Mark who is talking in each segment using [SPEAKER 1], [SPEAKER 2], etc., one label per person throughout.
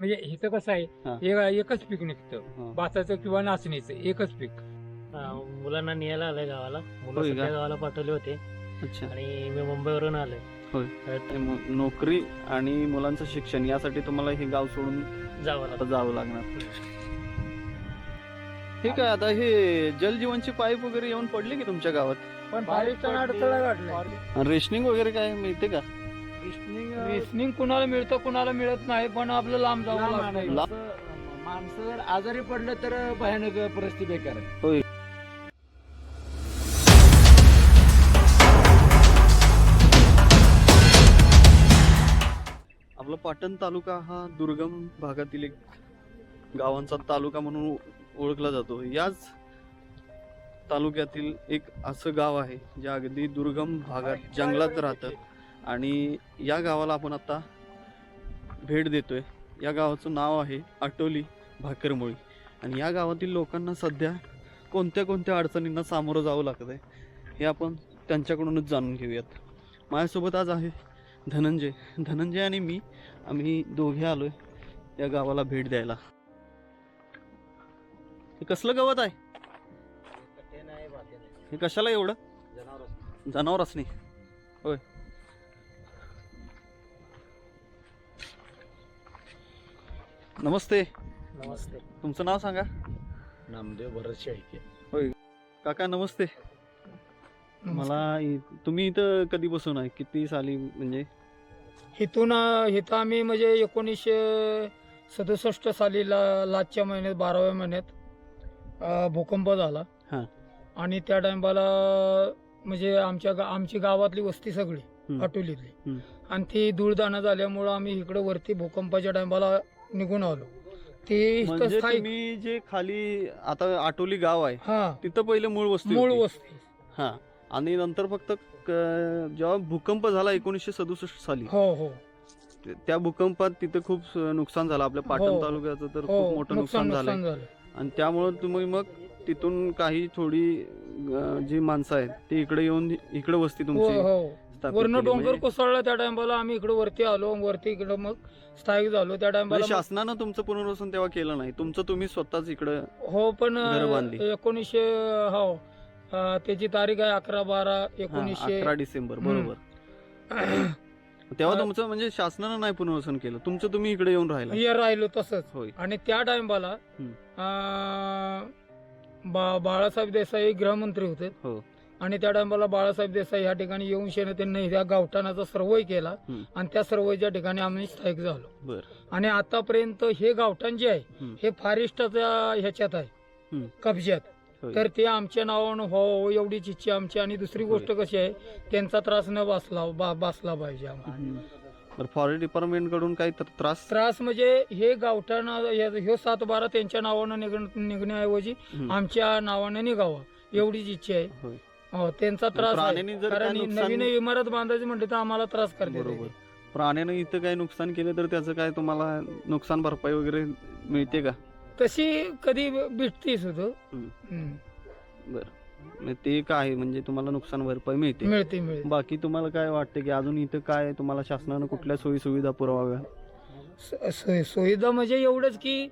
[SPEAKER 1] म्हणजे इथं कसं आहे. एक- एकच पीक. निघतं भाताचं किंवा नाचणीचं एकच पीक
[SPEAKER 2] मुलांना न्यायला आलंय गावाला मुलं
[SPEAKER 3] होय का?
[SPEAKER 2] सध्या गावाला पाठवले होते
[SPEAKER 3] अच्छा
[SPEAKER 2] आणि मी मुंबईवरून आलोय
[SPEAKER 3] होय.
[SPEAKER 2] तर
[SPEAKER 3] ते मग नोकरी आणि मुलांचं शिक्षण यासाठी तुम्हाला हे गाव सोडून
[SPEAKER 2] जावं
[SPEAKER 3] आता जावं लागणार ठीक आहे आता हे जलजीवनची पाईप वगैरे येऊन पडली की तुमच्या गावात
[SPEAKER 1] पण
[SPEAKER 4] अडथळा.
[SPEAKER 3] आणि रेशनिंग वगैरे काय मिळते का
[SPEAKER 4] रेसनिंग कुणाला मिळतं कुणाला मिळत नाही पण आपलं लांब जावं लागतं.
[SPEAKER 5] असं माणसं जर आजारी पडलं तर भयानक परिस्थिती बेकार आहे.
[SPEAKER 3] आपला पाटण तालुका हा दुर्गम भागातील एक गावांचा तालुका म्हणून ओळखला जातो. याच तालुक्यातील एक असं गाव आहे जे अगदी दुर्गम भागात जंगलात राहतं. आणि या गावाला आपण आता भेट देतोय. या गावाचं नाव आहे आटोली भाकरमोळी. आणि या गावातील लोकांना सध्या कोणत्या कोणत्या अडचणींना सामोरं जावं लागतं आहे हे आपण त्यांच्याकडूनच जाणून घेऊयात. माझ्यासोबत आज आहे धनंजय. धनंजय आणि मी आम्ही दोघे आलो आहे या गावाला भेट द्यायला. हे कसलं गवत आहे? हे कशाला एवढं? जनावर असणे. होय. नमस्ते.
[SPEAKER 2] नमस्ते.
[SPEAKER 3] तुमचं नाव सांगा.
[SPEAKER 5] नामदेव भरत शेळके.
[SPEAKER 3] काका नमस्ते. मला इ- तुम्ही इथं कधी बसून आहे? किती साली म्हणजे?
[SPEAKER 4] इथून इथं आम्ही म्हणजे एकोणीसशे सदुसष्ट साली ला लाचच्या महिन्यात बाराव्या महिन्यात अं, भूकंप झाला.
[SPEAKER 3] हा.
[SPEAKER 4] आणि त्या टायमाला म्हणजे आमच्या गा- आमची गावातली वस्ती सगळी
[SPEAKER 3] हम्म. हम्म.
[SPEAKER 4] आणि ती धूळदाणा झाल्यामुळं आम्ही इकडे वरती भूकंपाच्या टायमाला निघून आलो. ती इथं
[SPEAKER 3] म्हणजे
[SPEAKER 4] स्थायिक.
[SPEAKER 3] तुम्ही जे खाली आता आटोली गाव आहे
[SPEAKER 4] हा.
[SPEAKER 3] तिथं पहिले मूळ वस्ती
[SPEAKER 4] मूळ
[SPEAKER 3] होती.
[SPEAKER 4] वस्ती.
[SPEAKER 3] हा. आणि नंतर फक्त क- जेव्हा भूकंप झाला एकोणीसशे सदुसष्ट साली
[SPEAKER 4] हो हो.
[SPEAKER 3] ते- त्या भूकंपात तिथं खूप स- नुकसान झालं. आपल्या पाटण
[SPEAKER 4] हो.
[SPEAKER 3] तालुक्याचं तर
[SPEAKER 4] हो.
[SPEAKER 3] खूप मोठं नुकसान
[SPEAKER 4] झालं.
[SPEAKER 3] आणि त्यामुळे तुम्ही मग तिथून काही थोडी अं, जी माणसं आहेत ती इकडे येऊन इकडे वस्ती
[SPEAKER 4] हो
[SPEAKER 3] तुमची.
[SPEAKER 4] हो.
[SPEAKER 3] स्थापित
[SPEAKER 4] वरनं
[SPEAKER 3] केली.
[SPEAKER 4] डोंगर
[SPEAKER 3] म्हणजे-
[SPEAKER 4] कोसळला त्या टायमाला आम्ही इकडे वरती आलो वरती इकडे मग स्थायिक झालो. त्या
[SPEAKER 3] म्हणजे
[SPEAKER 4] टायमाला
[SPEAKER 3] शासनानं तुमचं पुनर्वसन तेव्हा केलं नाही. तुमचं तुम्ही स्वतःच इकडं
[SPEAKER 4] हो पण
[SPEAKER 3] घरं बांधली.
[SPEAKER 4] एकोणीसशे हो अं, त्याची तारीख आहे अकरा बारा
[SPEAKER 3] हा,
[SPEAKER 4] एकोणीसशे
[SPEAKER 3] अकरा डिसेंबर
[SPEAKER 4] हम्म.
[SPEAKER 3] बरोबर तेव्हा तुमचं म्हणजे शासनानं नाही पुनर्वसन केलं. तुमचं तुम्ही इकडे येऊन राहिला.
[SPEAKER 4] हे राहिलो तसंच.
[SPEAKER 3] होय.
[SPEAKER 4] आणि त्या टायमाला
[SPEAKER 3] हम्म.
[SPEAKER 4] बाळासाहेब देसाई गृहमंत्री होते.
[SPEAKER 3] हो.
[SPEAKER 4] आणि त्या टायमाला बाळासाहेब देसाई ह्या ठिकाणी येऊन शेने त्यांनी ह्या गावठाणाचा सर्वय केला. आणि त्या सर्वयच्या ठिकाणी आम्ही स्थायिक झालो आणि आतापर्यंत हे गावठाण जे आहे. हे फॉरेस्टच्या ह्याच्यात आहे. कब्ज्यात. तर ते आमच्या नावानं हो एवढीच इच्छा आमची आणि दुसरी गोष्ट कशी आहे त्यांचा त्रास न बसला बा- बसला पाहिजे आम्हाला
[SPEAKER 3] फॉरेस्ट डिपार्टमेंटकडून काही तर त्रास
[SPEAKER 4] त्रास म्हणजे हे गावठाण ह्यो सात बारा त्यांच्या नावानं निघ निघण्याऐवजी. आमच्या नावानं निघावं एवढीच इच्छा आहे. हो त्यांचा त्रास आहे.
[SPEAKER 3] प्राण्यांनी जर
[SPEAKER 4] कारण
[SPEAKER 3] काही नुकसान-
[SPEAKER 4] नवीन इमारत बांधायची म्हणते तर आम्हाला त्रास करते
[SPEAKER 3] बरोबर. प्राण्यानं इथं काही नुकसान केलं तर त्याचं काय तुम्हाला नुकसान भरपाई वगैरे मिळते का?
[SPEAKER 4] तशी कधी होत.
[SPEAKER 3] हम्म. म्हणजे ते काय म्हणजे तुम्हाला नुकसान भरपाई मिळते.
[SPEAKER 4] मिळते मिळते.
[SPEAKER 3] बाकी तुम्हाला काय वाटतं की अजून इथं काय तुम्हाला शासनानं कुठल्या सोयी सुविधा पुरवाव्या?
[SPEAKER 4] स- सोय- सुविधा म्हणजे एवढंच की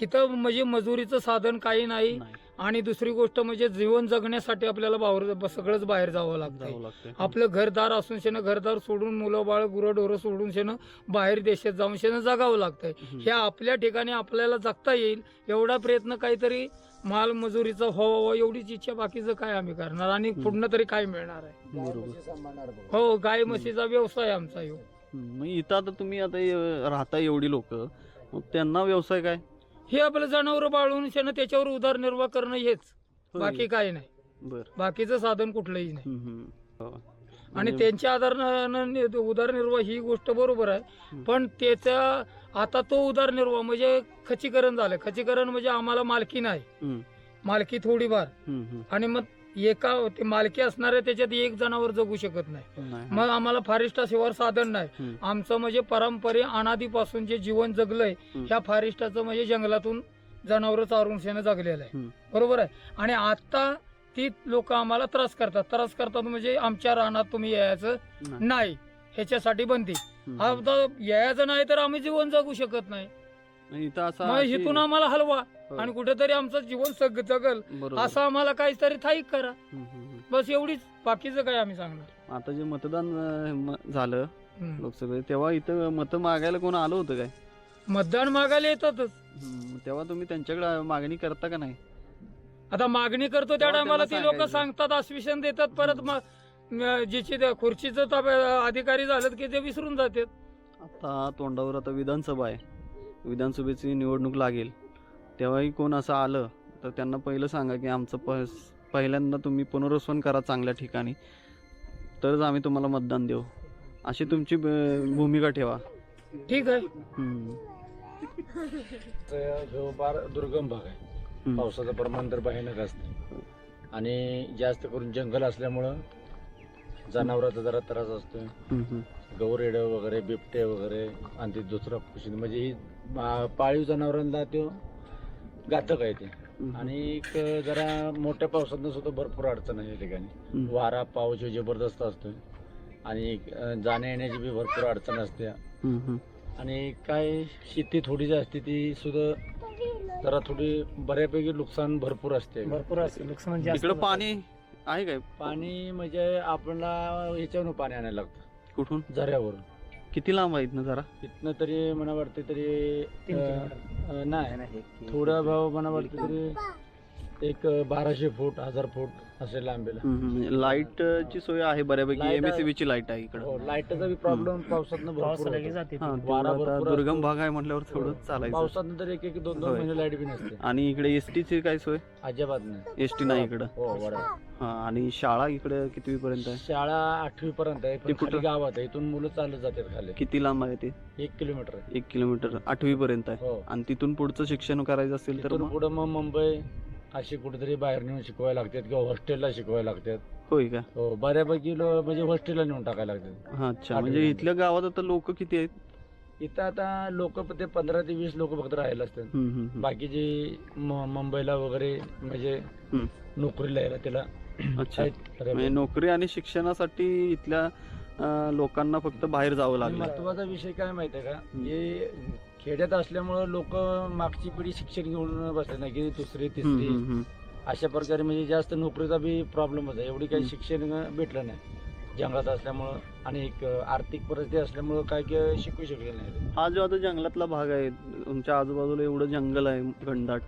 [SPEAKER 4] इथं म्हणजे मजुरीचं साधन काही नाही आणि दुसरी गोष्ट म्हणजे जीवन जगण्यासाठी आपल्याला बाहेर सगळंच बाहेर जावं लागतं
[SPEAKER 3] लागतं
[SPEAKER 4] आपलं घरदार असून शेनं घरदार सोडून मुलं बाळ गुरंढोरं सोडून शेनं बाहेर देशात जाऊन शेनं जगावं लागतंय. ह्या आपल्या ठिकाणी आपल्याला जगता येईल एवढा प्रयत्न काहीतरी माल मजुरीचा व्हावा एवढीच इच्छा बाकीचं काय आम्ही करणार? आणि. पुढनं तरी काय मिळणार आहे? हो गाय म्हशीचा व्यवसाय आमचा.
[SPEAKER 3] मग इथं आता तुम्ही आता राहता एवढी लोक. त्यांना व्यवसाय काय?
[SPEAKER 4] हे आपलं जनावर बाळून शेनं त्याच्यावर उदरनिर्वाह करणं हेच
[SPEAKER 3] होय.
[SPEAKER 4] बाकी काही नाही
[SPEAKER 3] बर
[SPEAKER 4] बाकीचं साधन कुठलंही नाही.
[SPEAKER 3] हो.
[SPEAKER 4] आणि
[SPEAKER 3] म्हणजे-
[SPEAKER 4] त्यांच्या आधारानं उदरनिर्वाह ही गोष्ट बरोबर आहे. पण त्याचा आता तो उदरनिर्वाह म्हणजे खचीकरण झालं खचीकरण म्हणजे आम्हाला मालकी नाही मालकी थोडीफार. आणि मग एका ते मालकी असणाऱ्या त्याच्यात एक जनावर जगू शकत नाही. मग आम्हाला फॉरेस्टाशिवाय साधन नाही. आमचं म्हणजे परंपरे अनादीपासून जे जीवन जगलंय. ह्या फॉरेस्टाचं म्हणजे जंगलातून जनावर चारून शेणं जगलेलं आहे. बरोबर आहे? आणि आता ती लोक आम्हाला त्रास करतात. त्रास करतात म्हणजे आमच्या रानात तुम्ही यायचं
[SPEAKER 3] नाही.
[SPEAKER 4] ह्याच्यासाठी बंदी. आता यायचं नाही तर आम्ही जीवन जगू शकत नाही.
[SPEAKER 3] इथं असा
[SPEAKER 4] मग
[SPEAKER 3] अशी-
[SPEAKER 4] इथून आम्हाला हलवा.
[SPEAKER 3] हो.
[SPEAKER 4] आणि कुठेतरी आमचं जीवन सग जगल.
[SPEAKER 3] बरोबर.
[SPEAKER 4] असं आम्हाला काहीतरी थाईक करा.
[SPEAKER 3] हम्म, हम्म, हम्म.
[SPEAKER 4] बस एवढीच बाकीचं काय आम्ही सांगणार?
[SPEAKER 3] आता जे मतदान अं, म- झालं
[SPEAKER 4] हम्म.
[SPEAKER 3] लोकसभेत तेव्हा इथं मतं मागायला कोण आलं होतं काय?
[SPEAKER 4] मतदान मागायला येतातच.
[SPEAKER 3] हम्म, तेव्हा तुम्ही त्यांच्याकडे मागणी करता का नाही?
[SPEAKER 4] आता मागणी करतो त्या
[SPEAKER 3] तेव्हा
[SPEAKER 4] टायमाला
[SPEAKER 3] त्यांना
[SPEAKER 4] ती लोक
[SPEAKER 3] सांगायचं.
[SPEAKER 4] सांगतात आश्वासन देतात परत म- त्या खुर्चीचं ताब्या- अधिकारी झालं की ते विसरून जातात.
[SPEAKER 3] आता तोंडावर आता विधानसभा आहे. विधानसभेची निवडणूक लागेल तेव्हाही कोण असं आलं तर त्यांना पहिलं सांगा की आमचं प पहिल्यांदा तुम्ही पुनर्वसन करा चांगल्या ठिकाणी तरच आम्ही तुम्हाला मतदान देऊ. अशी तुमची भूमिका ठेवा.
[SPEAKER 4] ठीक आहे.
[SPEAKER 3] हम्म,
[SPEAKER 5] तर जो फार दुर्गम भाग आहे. पावसाचं प्रमाण तर भयानक असतं. आणि जास्त करून जंगल असल्यामुळं जनावरांचा जरा त्रास असतो. गौरेडं वगैरे बिबटे वगैरे आणि ते दुसरं म्हणजे ही पाळीव जनावरांना तो घातक आहे ते. आणि एक जरा मोठ्या पावसातनं सुद्धा भरपूर अडचण आहे या ठिकाणी.
[SPEAKER 3] हम्म.
[SPEAKER 5] वारा पाऊस जबरदस्त असतो आणि अं, जाण्या येण्याची बी भरपूर अडचण असते.
[SPEAKER 3] हम्म, हम्म.
[SPEAKER 5] आणि काय शेती थोडी जी असते ती सुद्धा जरा थोडी बऱ्यापैकी नुकसान भरपूर असते.
[SPEAKER 2] भरपूर असते. नुकसान जास्त
[SPEAKER 3] इकडं. पाणी आहे काय?
[SPEAKER 5] पाणी म्हणजे आपल्याला ह्याच्यावरून पाणी आणायला लागतं.
[SPEAKER 3] कुठून?
[SPEAKER 5] झऱ्यावरून.
[SPEAKER 3] किती लांब आहे इथनं जरा?
[SPEAKER 5] इथनं तरी मला वाटते तरी अं. अं, नाही थोडा भाव मला वाटतं तरी एक बाराशे फूट हजार फूट असे लांबीला
[SPEAKER 3] लाईटची सोय आहे बऱ्यापैकी.
[SPEAKER 5] Light.
[SPEAKER 3] एमएससीबी ची लाइट आहे इकडं.
[SPEAKER 5] हो लाईटचा बी प्रॉब्लेम पावसातनं
[SPEAKER 2] पाऊस
[SPEAKER 5] भरपूर
[SPEAKER 2] लगेच
[SPEAKER 5] होतो.
[SPEAKER 2] जाते
[SPEAKER 3] हा
[SPEAKER 5] भरपूर असतो.
[SPEAKER 3] दुर्गम भाग आहे म्हटल्यावर थोडं चालायचं.
[SPEAKER 5] पावसातनं तर एक एक दोन दोन
[SPEAKER 3] होय.
[SPEAKER 5] महिने लाइट बी नसते.
[SPEAKER 3] आणि इकडे एस ची काय सोय?
[SPEAKER 5] अजिबात नाही.
[SPEAKER 3] एस टी नाही इकडं.
[SPEAKER 5] हो बरोबर
[SPEAKER 3] हा आणि शाळा इकडे कितवी पर्यंत आहे?
[SPEAKER 5] शाळा आठवी पर्यंत आहे
[SPEAKER 3] ते
[SPEAKER 5] पण
[SPEAKER 3] कुठं?
[SPEAKER 5] खाली गावात आहे. इथून मुलं चालत जातात खाली.
[SPEAKER 3] किती लांब आहे ते?
[SPEAKER 5] एक किलोमीटर आहे.
[SPEAKER 3] एक किलोमीटर. आठवी पर्यंत आहे.
[SPEAKER 5] हो.
[SPEAKER 3] आणि तिथून पुढचं शिक्षण करायचं असेल तर
[SPEAKER 5] तिथून
[SPEAKER 3] मग?
[SPEAKER 5] पुढे मग मुंबई अशी कुठेतरी बाहेर नेऊन शिकवायला लागतात किंवा हॉस्टेलला शिकवायला लागतात
[SPEAKER 3] होय का
[SPEAKER 5] हो बऱ्यापैकी लो- म्हणजे हॉस्टेलला नेऊन टाकायला लागतात
[SPEAKER 3] हा अच्छा म्हणजे. इथल्या गावात आता लोक किती आहेत
[SPEAKER 5] इथं आता लोक ते पंधरा ते वीस लोक फक्त राहायला असतात
[SPEAKER 3] हम्म, हम्म, हम्म.
[SPEAKER 5] बाकीचे म- मुंबईला वगैरे म्हणजे
[SPEAKER 3] हम्म.
[SPEAKER 5] नोकरीला यायला त्याला
[SPEAKER 3] अच्छा
[SPEAKER 5] आहेत
[SPEAKER 3] म्हणजे. नोकरी आणि शिक्षणासाठी इथल्या लोकांना फक्त बाहेर जावं लागलं
[SPEAKER 5] महत्त्वाचा विषय काय माहितीये का?
[SPEAKER 3] हम्म.
[SPEAKER 5] हे खेड्यात असल्यामुळं लोक मागची पिढी शिक्षण घेऊन बसले नाही की दुसरी तिसरी.
[SPEAKER 3] हम्म, हम्म.
[SPEAKER 5] अशा प्रकारे म्हणजे जास्त नोकरीचा बी प्रॉब्लेमच आहे एवढी काही
[SPEAKER 3] हम्म.
[SPEAKER 5] शिक्षण भेटलं नाही. जंगलात असल्यामुळं आणि एक आर्थिक परिस्थिती असल्यामुळं काय काय शिकू शकले नाही.
[SPEAKER 3] हा जो आता जंगलातला भाग आहे तुमच्या आजूबाजूला एवढं जंगल आहे घनदाट.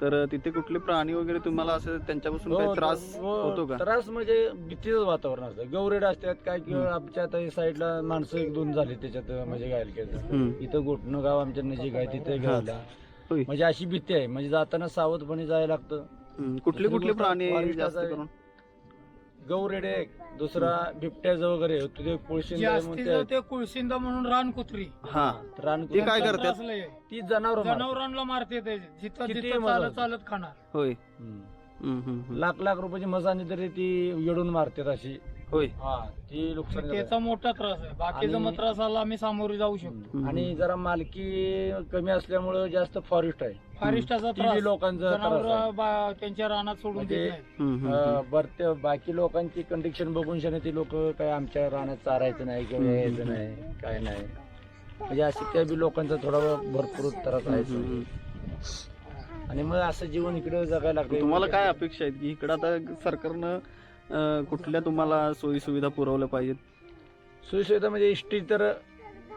[SPEAKER 3] तर तिथे कुठले प्राणी वगैरे तुम्हाला असं त्यांच्यापासून काही
[SPEAKER 5] हो,
[SPEAKER 3] त्रास
[SPEAKER 5] हो,
[SPEAKER 3] होतो का?
[SPEAKER 5] त्रास म्हणजे भीतीच वातावरण असतं. गौरेड असतात काय किंवा आमच्या आता साईडला माणसं एक दोन झाली त्याच्यात म्हणजे घायल केलं. इथं घोटणं गाव आमच्या नजीक आहे तिथे
[SPEAKER 3] होय.
[SPEAKER 5] म्हणजे अशी भीती आहे. म्हणजे जाताना सावधपणे जायला लागतं.
[SPEAKER 3] हम्म. कुठले कुठले प्राणी जास्त. करून?
[SPEAKER 5] गौरेडे एक, दुसरा बिबट्याचं वगैरे तुझे पोळशी
[SPEAKER 4] जास्तीचं ते कुळसिंदा म्हणून रान कुत्री
[SPEAKER 3] हा
[SPEAKER 5] रान
[SPEAKER 3] ते काय करतात?
[SPEAKER 5] ती जनावर
[SPEAKER 4] जनावरांना मारते ते. जिथं
[SPEAKER 5] किती
[SPEAKER 4] जिथं
[SPEAKER 5] मजा
[SPEAKER 4] चालत. चालत खाणार.
[SPEAKER 3] होय. हम्म, हम्म, हम्म.
[SPEAKER 5] लाख लाख रुपयाची मजानी तरी ती येडून मारतात अशी.
[SPEAKER 3] होय.
[SPEAKER 5] हा ती नुकसान
[SPEAKER 4] त्याचा मोठा त्रास आहे. बाकीचा
[SPEAKER 5] आणि-
[SPEAKER 4] मग त्रासाला आम्ही सामोरे जाऊ शकतो.
[SPEAKER 3] हम्म.
[SPEAKER 5] आणि जरा मालकी कमी असल्यामुळं जास्त फॉरेस्ट आहे.
[SPEAKER 4] फारिस्टाचा
[SPEAKER 5] ती
[SPEAKER 4] त्रास.
[SPEAKER 5] बी लोकांचा त्रास
[SPEAKER 4] जनावर
[SPEAKER 5] आहे.
[SPEAKER 4] त्यांच्या रानात सोडून
[SPEAKER 5] म्हणजे-
[SPEAKER 4] देत नाही
[SPEAKER 3] हम्म, हम्म,
[SPEAKER 5] अं,
[SPEAKER 3] हम्म.
[SPEAKER 5] बर ते बाकी लोकांची कंडिशन बघून शाने ती लोक काय आमच्या रानात चारायचं नाही किंवा
[SPEAKER 3] हम्म.
[SPEAKER 5] यायचं नाही काय नाही. म्हणजे अशी त्या बी लोकांचा थोडा भरपूर त्रास आहे.
[SPEAKER 3] हम्म, हम्म.
[SPEAKER 5] आणि मग असं जीवन इकडे जगायला लागतं
[SPEAKER 3] तुम्हाला काय अपेक्षा आहेत की इकडं आता सरकारनं अं, कुठल्या तुम्हाला सोयी सुविधा पुरवल्या पाहिजेत
[SPEAKER 5] सुविधा म्हणजे इष्टी तर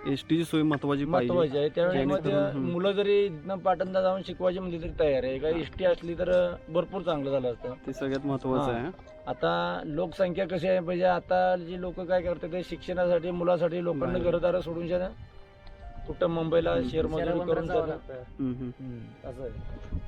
[SPEAKER 3] एस ची सोय महत्वाची पाहिजे
[SPEAKER 5] महत्वाची आहे त्यावेळी
[SPEAKER 3] जेणेकरून,
[SPEAKER 5] मध्ये. मुलं जरी इथनं पाटणला जाऊन शिकवायची म्हणजे तरी तयार आहे काही इष्टी असली तर भरपूर चांगलं झालं असतं
[SPEAKER 3] ते सगळ्यात महत्वाचं
[SPEAKER 5] हा.
[SPEAKER 3] आहे
[SPEAKER 5] आता लोकसंख्या कशी आहे म्हणजे आता जी लोक काय करतात ते शिक्षणासाठी मुलासाठी लोकांना
[SPEAKER 3] बाहेर.
[SPEAKER 5] घरदार सोडून शाने कुठं मुंबईला. शेअर मजुरी
[SPEAKER 2] शहरामध्ये
[SPEAKER 5] करून
[SPEAKER 2] जावं
[SPEAKER 5] जातात.
[SPEAKER 2] लागतं.
[SPEAKER 3] हम्म, हम्म.
[SPEAKER 5] हम्म, असं आहे.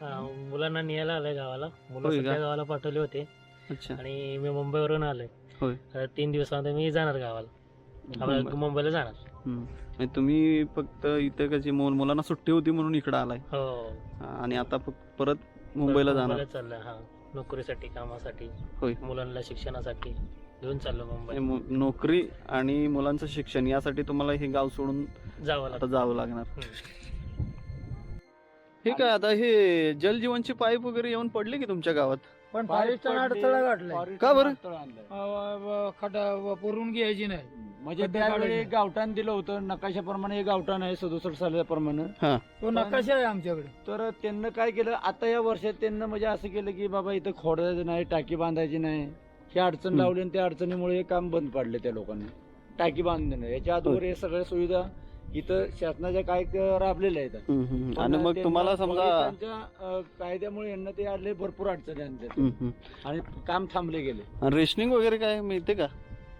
[SPEAKER 2] हा, मुलांना न्यायला आलंय गावाला मुलं
[SPEAKER 3] होय का?
[SPEAKER 2] गावाला पाठवले होते
[SPEAKER 3] अच्छा.
[SPEAKER 2] आणि मी मुंबईवरून आलोय.
[SPEAKER 3] होय.
[SPEAKER 2] तीन दिवसामध्ये मी जाणार गावाला. मुंबईला जाणार.
[SPEAKER 3] हम्म. तुम्ही फक्त इथं कशी मुल मुलांना सुट्टी होती म्हणून इकडे आलाय.
[SPEAKER 2] हो.
[SPEAKER 3] आणि आता फक्त परत मुंबईला जाणार.
[SPEAKER 2] चाललंय हा. नोकरीसाठी कामासाठी
[SPEAKER 3] होय.
[SPEAKER 2] मुलांना शिक्षणासाठी घेऊन चाललो मुंबई
[SPEAKER 3] मु- नोकरी आणि मुलांचं शिक्षण यासाठी तुम्हाला हे गाव सोडून
[SPEAKER 2] जावं
[SPEAKER 3] आता
[SPEAKER 2] लागतं
[SPEAKER 3] जावं लागणार. हे काय आता हे जलजीवनचे पाईप वगैरे येऊन पडले की तुमच्या गावात?
[SPEAKER 4] पण फॉरेस्टनं अडथळा गाठलाय.
[SPEAKER 3] का बरं?
[SPEAKER 4] खड्डा पुरून घ्यायची नाही.
[SPEAKER 5] म्हणजे
[SPEAKER 4] खड्डे
[SPEAKER 5] त्यावेळी. गावठाण दिलं होतं नकाशाप्रमाणे हे गावठाण आहे सदुसष्ट सालाप्रमाणे
[SPEAKER 4] तो नकाशा आहे आमच्याकडे.
[SPEAKER 5] तर त्यांना काय केलं आता या वर्षात त्यांना म्हणजे असं केलं की बाबा इथं खोडायचं नाही टाकी बांधायची नाही. ही अडचण
[SPEAKER 3] हम्म.
[SPEAKER 5] लावली आणि त्या अडचणीमुळे हे काम बंद पाडले त्या लोकांनी. टाकी बांधणं याच्या अगोदर हे सगळ्या सुविधा इथं शासनाच्या काय क- राबलेल्या आहेत.
[SPEAKER 3] हम्म, आणि मग तुम्हाला समजा
[SPEAKER 5] कायद्यामुळे यांना ते आले भरपूर अडचणी
[SPEAKER 3] हम्म, हम्म.
[SPEAKER 5] आणि काम थांबले गेले.
[SPEAKER 3] आणि रेशनिंग वगैरे काय मिळते का?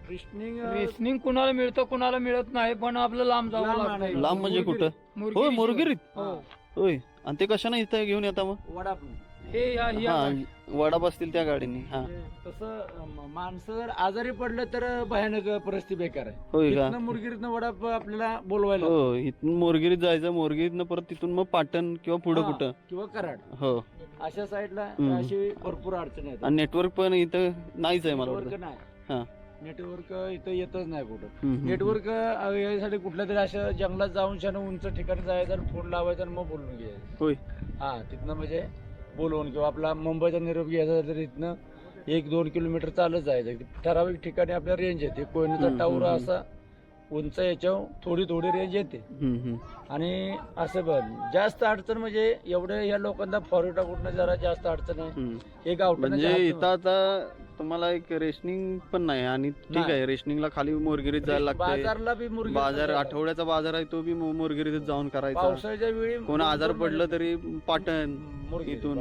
[SPEAKER 5] रिस्निंग
[SPEAKER 4] रेसनिंग कुणाला मिळतं कुणाला मिळत नाही पण आपलं लांब जावं
[SPEAKER 5] लांब
[SPEAKER 4] लागतं.
[SPEAKER 5] आणायचं.
[SPEAKER 3] लांब म्हणजे कुठं? हो
[SPEAKER 4] मुरगिरी
[SPEAKER 3] मुरगिरीत?
[SPEAKER 4] हो.
[SPEAKER 3] होय. आणि ते कशाने इथं घेऊन येता मग?
[SPEAKER 5] वडाप
[SPEAKER 4] हे या-
[SPEAKER 3] हा
[SPEAKER 4] गाडी.
[SPEAKER 3] वडाप असतील त्या गाडीने हा.
[SPEAKER 5] तसं अ, माणसं जर आजारी पडलं तर भयानक परिस्थिती बेकार आहे.
[SPEAKER 3] होय का?
[SPEAKER 5] इथनं वडाप आपल्याला बोलवायला.
[SPEAKER 3] हो इथून मोरगिरीत जायचं मोरगिरीतनं परत तिथून मग पाटण किंवा पुढं
[SPEAKER 5] हा,
[SPEAKER 3] कुठं?
[SPEAKER 5] किंवा कराड.
[SPEAKER 3] हो.
[SPEAKER 5] अशा साईडला
[SPEAKER 3] हम्म.
[SPEAKER 5] अशी भरपूर अडचणी आहेत
[SPEAKER 3] आणि नेटवर्क पण इथं नाहीच आहे मला
[SPEAKER 5] नेटवर्क
[SPEAKER 3] वाटतं. हा.
[SPEAKER 5] नाही नेटवर्क इथं येतच नाही कुठं.
[SPEAKER 3] हम्म, हम्म,
[SPEAKER 5] नेटवर्क अ, यासाठी कुठल्या तरी अशा जंगलात जाऊन शान उंच ठिकाणी जायचं आणि फोन लावायचा आणि मग बोलून घ्यायचं.
[SPEAKER 3] होय.
[SPEAKER 5] हा तिथनं म्हणजे बोलवून किंवा आपला मुंबईचा निरोप घ्यायचा तर इथनं एक दोन किलोमीटर चालत जायचं. ठराविक ठिकाणी आपल्या रेंज येते कोयनेचा टावर असा उंच याच्यावर थोडी थोडी रेंज येते. आणि असं पण जास्त अडचण म्हणजे एवढ्या या लोकांना फॉरेटा कुठनं जरा जास्त अडचण आहे. हे गावठाणाच्या
[SPEAKER 3] म्हणजे इथं आता तुम्हाला एक रेशनिंग पण नाही आणि ठीक. आहे रेशनिंगला खाली मोरगिरीत जायला लागतंय.
[SPEAKER 5] बाजारला बी मुरगी
[SPEAKER 3] बाजार आठवड्याचा बाजार आहे तो बी मो- मोरगिरीतच जाऊन करायचा.
[SPEAKER 5] पावसाळ्याच्या वेळी
[SPEAKER 3] कोण आजार पडलं तरी पाटण
[SPEAKER 5] मुरगिरीत
[SPEAKER 3] इथून.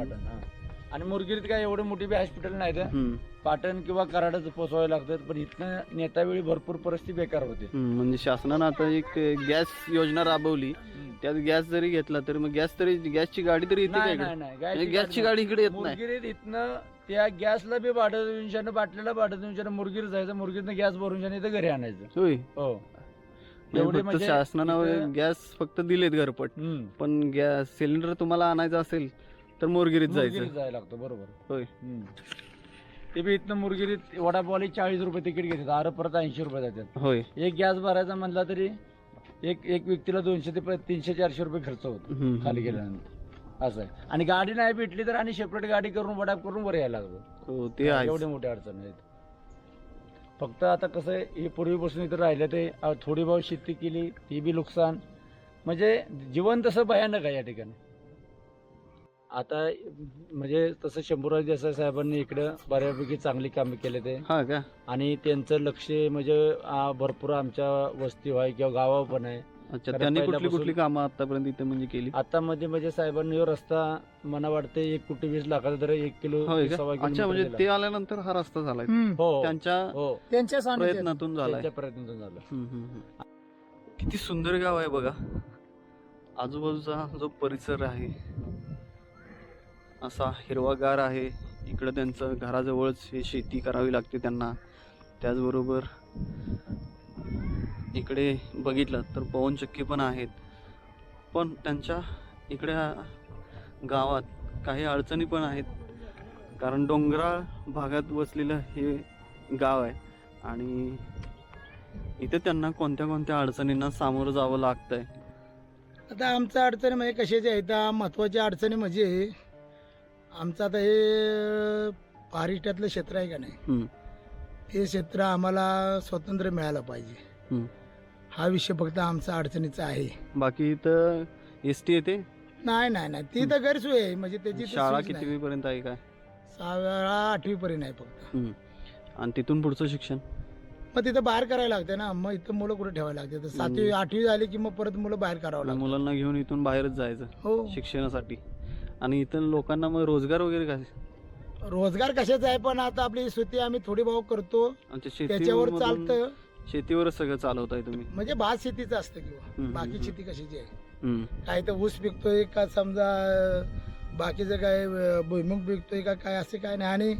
[SPEAKER 5] आणि मुरगिरीत काय एवढे मोठी बी हॉस्पिटल नाही तर
[SPEAKER 3] हम्म,
[SPEAKER 5] पाटण किंवा कराडच पोचवावे लागतात पण इथनं नेतावेळी भरपूर परिस्थिती बेकार होते
[SPEAKER 3] हम्म. म्हणजे शासनानं आता एक गॅस योजना राबवली त्यात गॅस जरी घेतला तर मग गॅस तरी गॅसची गाडी तरी येते का
[SPEAKER 5] नाही
[SPEAKER 3] इकडे
[SPEAKER 5] नाही नाही
[SPEAKER 3] म्हणजे
[SPEAKER 5] गॅसची गाडी
[SPEAKER 3] इकडे येत
[SPEAKER 5] नाही. मुरगिरीत इथनं त्या गॅसला बी भाडं देऊन शानं बाटल्याला भाडं देऊन शानं मुरगीर जायचं मुरगीतनं गॅस भरून शानं इथं घरी आणायचं
[SPEAKER 3] होय
[SPEAKER 5] हो
[SPEAKER 3] म्हणजे
[SPEAKER 5] एवढे
[SPEAKER 3] फक्त
[SPEAKER 5] म्हणजे
[SPEAKER 3] शासनानं
[SPEAKER 5] इथं-
[SPEAKER 3] गॅस फक्त दिलेत घरपट
[SPEAKER 5] हम्म.
[SPEAKER 3] पण गॅस सिलेंडर तुम्हाला आणायचं असेल तर मोरगिरीत जायचं
[SPEAKER 5] जायला लागतं बरोबर
[SPEAKER 3] होय.
[SPEAKER 5] हम्म. ते बी इथनं मुरगिरीत वडापावली चाळीस रुपये तिकीट घेतात. आर परत ऐंशी रुपये जातात.
[SPEAKER 3] होय.
[SPEAKER 5] एक गॅस भरायचा म्हणला तरी एक एक व्यक्तीला दोनशे ते प- तीनशे चारशे रुपये खर्च होतो.
[SPEAKER 3] हम्म,
[SPEAKER 5] खाली. गेल्यानंतर. असं आहे. आणि गाडी नाही भेटली तर आणि सेपरेट गाडी करून वडाप करून वर यायला लागतं
[SPEAKER 3] हो ते आहे
[SPEAKER 5] एवढे मोठे अडचण आहेत फक्त आता कसं आहे हे पूर्वीपासून इथं राहिलं ते अ, थोडी बहुत शेती केली ती बी नुकसान. म्हणजे जीवन तसं भयानक आहे या ठिकाणी. आता म्हणजे तसं शंभूराज देसाई साहेबांनी इकडं बऱ्यापैकी चांगली कामे केले ते.
[SPEAKER 3] हा का?
[SPEAKER 5] आणि त्यांचं लक्ष म्हणजे आ, भरपूर आमच्या वस्ती आहे किंवा गावावर पण आहे.
[SPEAKER 3] अच्छा
[SPEAKER 5] कारण
[SPEAKER 3] त्यांनी कुठली
[SPEAKER 5] पहिल्यापासून-
[SPEAKER 3] कुठली कामं आतापर्यंत इथे म्हणजे केली?
[SPEAKER 5] आता मध्ये म्हणजे साहेबांनी ह्यो रस्ता मला वाटते एक कोटी वीस लाखाचा तर एक किलो
[SPEAKER 3] होय
[SPEAKER 5] एक
[SPEAKER 3] का
[SPEAKER 5] सव्वा
[SPEAKER 3] अच्छा
[SPEAKER 5] किलोमीटर
[SPEAKER 3] म्हणजे
[SPEAKER 5] दिला.
[SPEAKER 3] ते आल्यानंतर हा रस्ता झालाय.
[SPEAKER 4] हम्म.
[SPEAKER 5] हो
[SPEAKER 3] त्यांच्या
[SPEAKER 5] हो.
[SPEAKER 4] त्यांच्या सानिध्यात.
[SPEAKER 3] प्रयत्नातून झालाय.
[SPEAKER 5] त्यांच्या प्रयत्नातून झालं.
[SPEAKER 3] हम्म, हम्म, हम्म. किती सुंदर गाव आहे बघा. आजूबाजूचा जो परिसर आहे असा हिरवागार आहे. इकडं त्यांचं घराजवळच हे शेती करावी लागते त्यांना. त्याचबरोबर इकडे बघितलं तर पवनचक्की पण आहेत. पण त्यांच्या इकडे गावात काही अडचणी पण आहेत. कारण डोंगराळ भागात वसलेलं हे गाव आहे. आणि इथे त्यांना कोणत्या कोणत्या अडचणींना सामोरं जावं लागतंय?
[SPEAKER 6] आता आमच्या अडचणी म्हणजे कशाची आहे? त्या महत्त्वाच्या अडचणी म्हणजे आमचं आता हे पारिष्टातलं क्षेत्र आहे का नाही. हे क्षेत्र आम्हाला स्वतंत्र मिळालं पाहिजे. हा विषय फक्त आमचा अडचणीचा आहे.
[SPEAKER 3] बाकी इथं एस टी येते
[SPEAKER 6] नाही नाही नाही. ती तर गैरसोय आहे म्हणजे त्याची
[SPEAKER 3] शाळा. किती पर्यंत आहे काय?
[SPEAKER 6] सहाव्या आठवी पर्यंत आहे फक्त.
[SPEAKER 3] आणि तिथून पुढचं शिक्षण?
[SPEAKER 6] मग तिथं बाहेर करायला लागते ना. मग इथं मुलं कुठे ठेवायला लागते तर सातवी. आठवी झाली की मग परत मुलं बाहेर करावं लागतं.
[SPEAKER 3] मुलांना घेऊन इथून बाहेरच जायचं
[SPEAKER 6] हो.
[SPEAKER 3] शिक्षणासाठी. आणि इथं लोकांना मग रोजगार वगैरे काय?
[SPEAKER 6] रोजगार कशाचा आहे? पण आता आपली शेती आम्ही थोडी भाव करतो.
[SPEAKER 3] आमच्या
[SPEAKER 6] त्याच्यावर
[SPEAKER 3] शेतीवर
[SPEAKER 6] चालतं.
[SPEAKER 3] शेतीवरच सगळं चालवताय तुम्ही.
[SPEAKER 6] म्हणजे भात शेतीचं असतं किंवा
[SPEAKER 3] हम्म,
[SPEAKER 6] बाकी
[SPEAKER 3] हम्म.
[SPEAKER 6] शेती कशाची आहे?
[SPEAKER 3] हम्म.
[SPEAKER 6] काय तर ऊस पिकतोय का समजा अं, बाकीचं काय अं, भुईमुग पिकतोय का काय असं काय नाही. आणि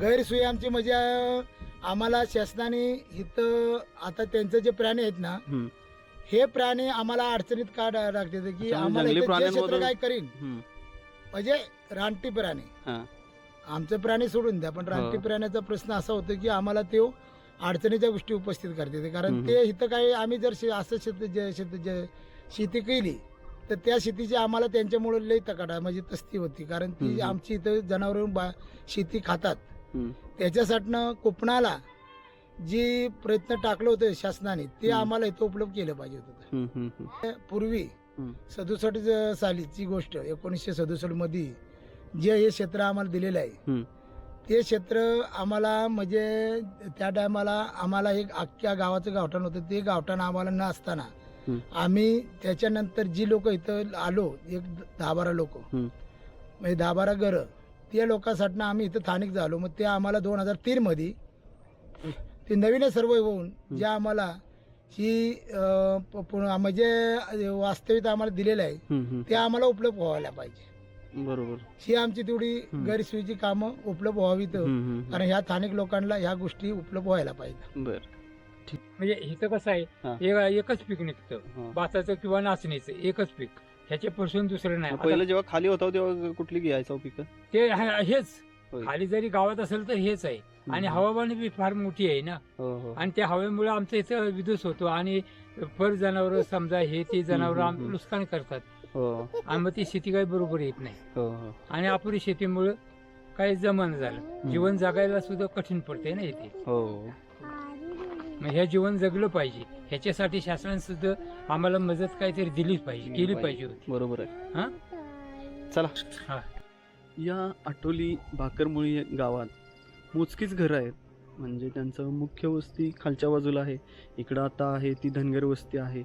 [SPEAKER 6] गैरसोयी आमची म्हणजे अं, आम्हाला शासनाने इथं आता त्यांचे जे प्राणी आहेत ना
[SPEAKER 3] हम्म.
[SPEAKER 6] हे प्राणी आम्हाला अडचणीत का टाकते की
[SPEAKER 3] अच्छा,
[SPEAKER 6] आम्हाला
[SPEAKER 3] जंगली
[SPEAKER 6] इथं जे क्षेत्र
[SPEAKER 3] प्राण्यांमधून-
[SPEAKER 6] काय करीन?
[SPEAKER 3] हम्म.
[SPEAKER 6] म्हणजे रानटी प्राणी
[SPEAKER 3] हा.
[SPEAKER 6] आमचे प्राणी सोडून द्या पण रानटी
[SPEAKER 3] हो.
[SPEAKER 6] प्राण्याचा प्रश्न असा होतो की आम्हाला तो अडचणीच्या गोष्टी उपस्थित करते कारण. ते इथं काय आम्ही जर शे- असं शेत जे- शेत जे- शेती केली तर त्या शेतीची आम्हाला त्यांच्यामुळे लई तकाडा म्हणजे तस्ती होती कारण ती
[SPEAKER 3] हम्म.
[SPEAKER 6] आमची इथं जनावर बा शेती खातात
[SPEAKER 3] हम्म.
[SPEAKER 6] त्याच्यासाठीनं कोकणाला जी प्रयत्न टाकलं होतं शासनाने ते
[SPEAKER 3] हम्म.
[SPEAKER 6] आम्हाला इथं उपलब्ध केलं पाहिजे होतं
[SPEAKER 3] हम्म, हम्म, हम्म.
[SPEAKER 6] पूर्वी. सदुसष्ट सालीची गोष्ट एकोणीसशे सदुसष्टमध्ये जे हे क्षेत्र आम्हाला दिलेलं. आहे ते क्षेत्र आम्हाला म्हणजे त्या टायमाला आम्हाला एक अख्ख्या गावाचं गावठाण होतं ते गावठाण आम्हाला न असताना. आम्ही त्याच्यानंतर जी लोक इथं आलो एक दहा बारा लोक. म्हणजे दहा बारा घरं त्या लोकांसाठी आम्ही इथं स्थानिक झालो मग ते आम्हाला दोन हजार तीन मध्ये ते नवीन सर्व होऊन जे आम्हाला ही म्हणजे वास्तविक आम्हाला दिलेलं आहे. ते आम्हाला उपलब्ध व्हायला पाहिजे
[SPEAKER 3] बरोबर
[SPEAKER 6] ही आमची तेवढी. गैरसोयीची कामं उपलब्ध व्हावीत कारण ह्या स्थानिक लोकांना ह्या गोष्टी उपलब्ध व्हायला पाहिजे.
[SPEAKER 3] बर
[SPEAKER 1] म्हणजे इथं कसं आहे. एक- एकच पीक निघतं. भाताचं किंवा नाचणीचं एकच पीक ह्याच्यापासून दुसरं नाही
[SPEAKER 3] पहिलं
[SPEAKER 1] आता
[SPEAKER 3] जेव्हा खाली होता तेव्हा कुठली घ्यायचा पिक
[SPEAKER 1] ते हे- हेच. खाली जरी गावात असेल तर हेच आहे आणि हवामान बी फार मोठी आहे ना.
[SPEAKER 3] हो हो.
[SPEAKER 1] आणि त्या हवेमुळे आमचं इथं विदूस होतो आणि फर जनावर समजा हे ते जनावर. नुकसान करतात.
[SPEAKER 3] हो.
[SPEAKER 1] आणि मग ती शेती काही बरोबर येत नाही.
[SPEAKER 3] हो हो.
[SPEAKER 1] आणि अपुरी शेतीमुळं काही जमन झालं. जीवन जगायला सुद्धा कठीण पडते ना इथे.
[SPEAKER 3] हो.
[SPEAKER 1] मग हे जीवन जगलं पाहिजे. ह्याच्यासाठी शासनाने सुद्धा आम्हाला मदत काहीतरी दिलीच पाहिजे केली पाहिजे. होती.
[SPEAKER 3] बरोबर आहे.
[SPEAKER 1] हा?
[SPEAKER 3] चला.
[SPEAKER 1] हा.
[SPEAKER 3] या आटोली भाकरमुळी या गावात मोजकीच घरं आहेत. म्हणजे त्यांचं मुख्य वस्ती खालच्या बाजूला आहे. इकडं आता आहे ती धनगर वस्ती आहे.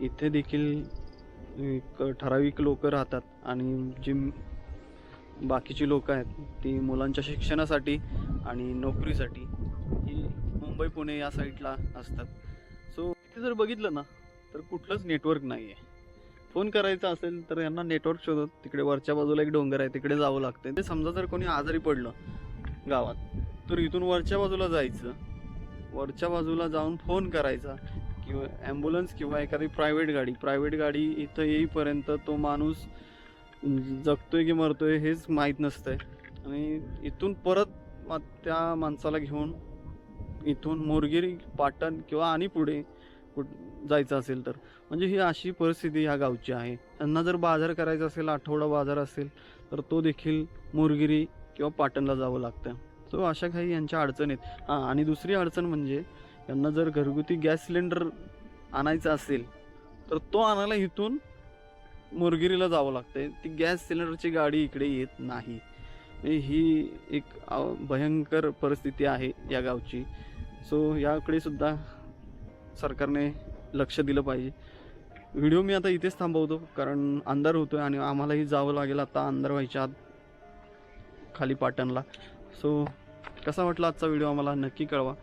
[SPEAKER 3] इथे देखील एक ठराविक लोक राहतात आणि जी बाकीची लोक आहेत ती मुलांच्या शिक्षणासाठी आणि नोकरीसाठी ही मुंबई पुणे या साईडला असतात. सो इथे जर बघितलं ना तर कुठलंच नेटवर्क नाही आहे फोन करायचा असेल तर यांना नेटवर्क शोधत तिकडे वरच्या बाजूला एक डोंगर आहे तिकडे जावं लागतं ते समजा जर कोणी आजारी पडलं गावात. तर इथून वरच्या बाजूला जायचं. वरच्या बाजूला जाऊन फोन करायचा. किंवा ॲम्ब्युलन्स किंवा एखादी प्रायव्हेट गाडी. प्रायव्हेट गाडी इथं येईपर्यंत तो माणूस जगतोय की मरतोय हेच माहीत नसतंय. आणि इथून परत मग त्या माणसाला घेऊन इथून मोरगिरी पाटण किंवा आणि पुढे कुठ जायचं असेल तर. म्हणजे ही अशी परिस्थिती ह्या गावची आहे. त्यांना जर बाजार करायचा असेल आठवडा बाजार असेल तर तो देखील मोरगिरी किंवा पाटणला जावं लागतं. सो अशा काही यांच्या अडचण आहेत. हां आणि दुसरी अडचण म्हणजे यांना जर घरगुती गॅस सिलेंडर आणायचा असेल तर तो आणायला इथून मुरगिरीला जावं लागतं ती गॅस सिलेंडरची गाडी इकडे येत नाही. म्हणजे ही एक भयंकर परिस्थिती आहे या गावची. सो याकडे सुद्धा सरकारने लक्ष दिलं पाहिजे. व्हिडिओ मी आता इथेच थांबवतो कारण अंधार होतोय आणि आम्हालाही जावं लागेल. आता अंधार व्हायच्या आत खाली पाटणला सो कसा वाटला आजचा व्हिडिओ आम्हाला? नक्की कळवा.